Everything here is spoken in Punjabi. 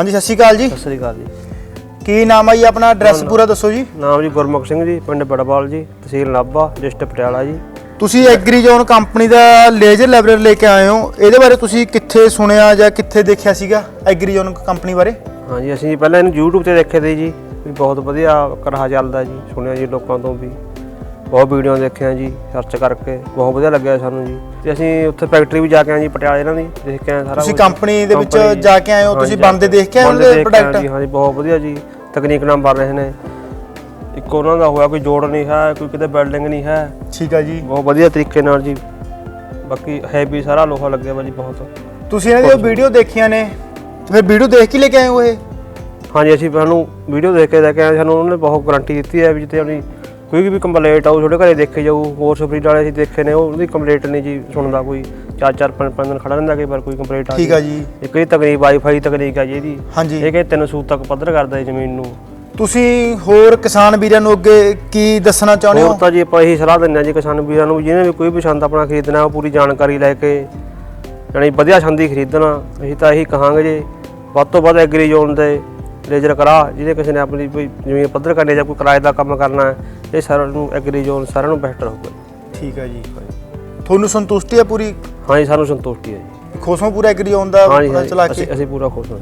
ਹਾਂਜੀ ਸਤਿ ਸ਼੍ਰੀ ਅਕਾਲ ਜੀ। ਸਤਿ ਸ੍ਰੀ ਅਕਾਲ ਜੀ। ਕੀ ਨਾਮ ਆ ਜੀ ਆਪਣਾ? ਐਡਰੈਸ ਪੂਰਾ ਦੱਸੋ ਜੀ। ਨਾਮ ਜੀ ਗੁਰਮੁਖ ਸਿੰਘ ਜੀ ਪਿੰਡ ਬੜਵਾਲ ਜੀ ਤਹਿਸੀਲ ਨਾਭਾ ਡਿਸਟ੍ਰਿਕਟ ਪਟਿਆਲਾ ਜੀ। ਤੁਸੀਂ ਐਗਰੀਜ਼ੋਨ ਕੰਪਨੀ ਦਾ ਲੇਜ਼ਰ ਲੈਬਰੇਟਰ ਲੈ ਕੇ ਆਏ ਹੋ। ਇਹਦੇ ਬਾਰੇ ਤੁਸੀਂ ਕਿੱਥੇ ਸੁਣਿਆ ਜਾਂ ਕਿੱਥੇ ਦੇਖਿਆ ਸੀਗਾ ਐਗਰੀਜ਼ੋਨ ਕੰਪਨੀ ਬਾਰੇ? ਹਾਂਜੀ ਅਸੀਂ ਪਹਿਲਾਂ ਇਹਨੂੰ YouTube ਤੇ ਦੇਖੇ ਤੇ ਜੀ ਵੀ ਬਹੁਤ ਵਧੀਆ ਕਰਹਾ ਚੱਲਦਾ ਜੀ ਸੁਣਿਆ ਜੀ ਲੋਕਾਂ ਤੋਂ ਵੀ। ਬਹੁਤ ਵੀਡੀਓ ਦੇਖਿਆ ਜੀ ਸਰਚ ਕਰਕੇ ਬਹੁਤ ਵਧੀਆ ਲੱਗਿਆ ਸਾਨੂੰ ਜੀ। ਤੇ ਅਸੀਂ ਉੱਥੇ ਫੈਕਟਰੀ ਵੀ ਜਾ ਕੇ ਆਏ ਜੀ ਪਟਿਆਲੇ ਇਹਨਾਂ ਦੀ ਦੇਖ ਕੇ ਆਏ ਸਾਰਾ ਤੁਸੀਂ। ਕੰਪਨੀ ਦੇ ਵਿੱਚ ਜਾ। ਕੇ ਆਏ ਹੋ, ਤੁਸੀਂ ਜਾ ਬਣਦੇ ਦੇਖ ਕੇ ਆਏ ਦੇਖ ਕੇ ਆਏ product? ਜੀ ਹਾਂਜੀ ਬਹੁਤ ਵਧੀਆ ਜੀ। ਤਕਨੀਕ ਨਾਲ ਬਣ ਰਹੇ ਨੇ। ਇੱਕ ਉਹਨਾਂ ਦਾ ਹੋਇਆ ਕੋਈ ਜੋੜ ਨਹੀਂ ਹੈ ਕੋਈ ਕਿਤੇ ਬਿਲਡਿੰਗ ਨਹੀਂ ਹੈ। ਠੀਕ ਆ ਜੀ। ਬਹੁਤ ਵਧੀਆ ਤਰੀਕੇ ਨਾਲ ਜੀ। ਬਾਕੀ ਹੈਵੀ ਸਾਰਾ ਲੋਹਾ ਲੱਗਿਆ ਵਾ ਜੀ ਬਹੁਤ। ਤੁਸੀਂ ਇਹਨਾਂ ਦੀ ਵੀਡੀਓ ਦੇਖੀਆਂ ਨੇ ਫਿਰ ਵੀਡੀਓ ਦੇਖ ਕੇ ਲੈ ਕੇ ਆਏ ਹੋ ਇਹ? ਹਾਂਜੀ ਅਸੀਂ ਸਾਨੂੰ ਵੀਡੀਓ ਦੇਖ ਕੇ ਲੈ ਕੇ ਆਏ ਸਾਨੂੰ ਉਹਨਾਂ ਨੇ ਬਹੁਤ ਗਾਰੰਟੀ ਦਿੱਤੀ ਹੈ ਵੀ ਜਿੱਤੇ ਆਪਣੀ ਕੋਈ ਵੀ ਕੰਪਲੇਂਟ ਆਊ ਤੁਹਾਡੇ ਘਰੇ ਦੇਖੇ ਜਾਊ ਹੋਰ ਸਪਰੀਡ ਵਾਲੇ ਅਸੀਂ ਦੇਖੇ ਨੇ ਉਹਦੀ ਕੰਪਲੇਂਟ ਨਹੀਂ ਜੀ ਸੁਣਦਾ ਕੋਈ। ਚਾਰ ਚਾਰ ਪੰਜ ਪੰਜ ਦਿਨ ਖੜਾ ਰਹਿੰਦਾ ਕਈ ਵਾਰ ਕੋਈ ਕੰਪਲੇਂਟ ਆ ਠੀਕ ਆ ਜੀ। ਇੱਕ ਇਹ ਤਕਨੀਕ ਵਾਈਫਾਈ ਤਕਨੀਕ ਆ ਜੀ ਇਹਦੀ। ਹਾਂਜੀ। ਇਹ ਕਿ ਤਿੰਨ ਸੂਤ ਤੱਕ ਪੱਧਰ ਕਰਦਾ ਹੈ ਜ਼ਮੀਨ ਨੂੰ। ਤੁਸੀਂ ਹੋਰ ਕਿਸਾਨ ਵੀਰਾਂ ਨੂੰ ਅੱਗੇ ਕੀ ਦੱਸਣਾ ਚਾਹੁੰਦੇ ਹੋਰ ਹੋ ਤਾਂ ਜੀ ਆਪਾਂ ਇਹੀ ਸਲਾਹ ਦਿੰਦੇ ਹਾਂ ਜੀ ਕਿਸਾਨ ਵੀਰਾਂ ਨੂੰ ਜਿਹਨੇ ਵੀ ਕੋਈ ਵੀ ਛੰਦ ਆਪਣਾ ਖਰੀਦਣਾ ਉਹ ਪੂਰੀ ਜਾਣਕਾਰੀ ਲੈ ਕੇ ਯਾਨੀ ਵਧੀਆ ਛੰਦੀ ਖਰੀਦਣਾ। ਅਸੀਂ ਤਾਂ ਇਹੀ ਕਹਾਂਗੇ ਜੀ ਵੱਧ ਤੋਂ ਵੱਧ ਐਗਰੀ ਜ਼ੋਨ ਦੇ ਲੇਜ਼ਰ ਕਰਾ ਜਿਹਦੇ ਕਿਸੇ ਨੇ ਆਪਣੀ ਕੋਈ ਜ਼ਮੀਨ ਪੱਧਰ ਕਰਨੀ ਜਾਂ ਕੋਈ ਕਿਰਾਏ ਦਾ ਕੰਮ ਕਰਨਾ ਹੈ ਇਹ ਸਾਰਿਆਂ ਨੂੰ ਐਗਰੀ ਜ਼ੋਨ ਸਾਰਿਆਂ ਨੂੰ ਬਿਹਤਰ ਹੋਊਗਾ। ਠੀਕ ਆ ਜੀ। ਤੁਹਾਨੂੰ ਸੰਤੁਸ਼ਟੀ ਹੈ ਪੂਰੀ? ਹਾਂਜੀ ਸਾਨੂੰ ਸੰਤੁਸ਼ਟੀ ਹੈ ਜੀ। ਖੁਸ਼ ਹੋ ਪੂਰਾ ਦਾ ਚਲਾ ਹਾਂਜੀ ਕੇ? ਅਸੀਂ ਅਸੀਂ ਪੂਰਾ ਖੁਸ਼ ਹਾਂ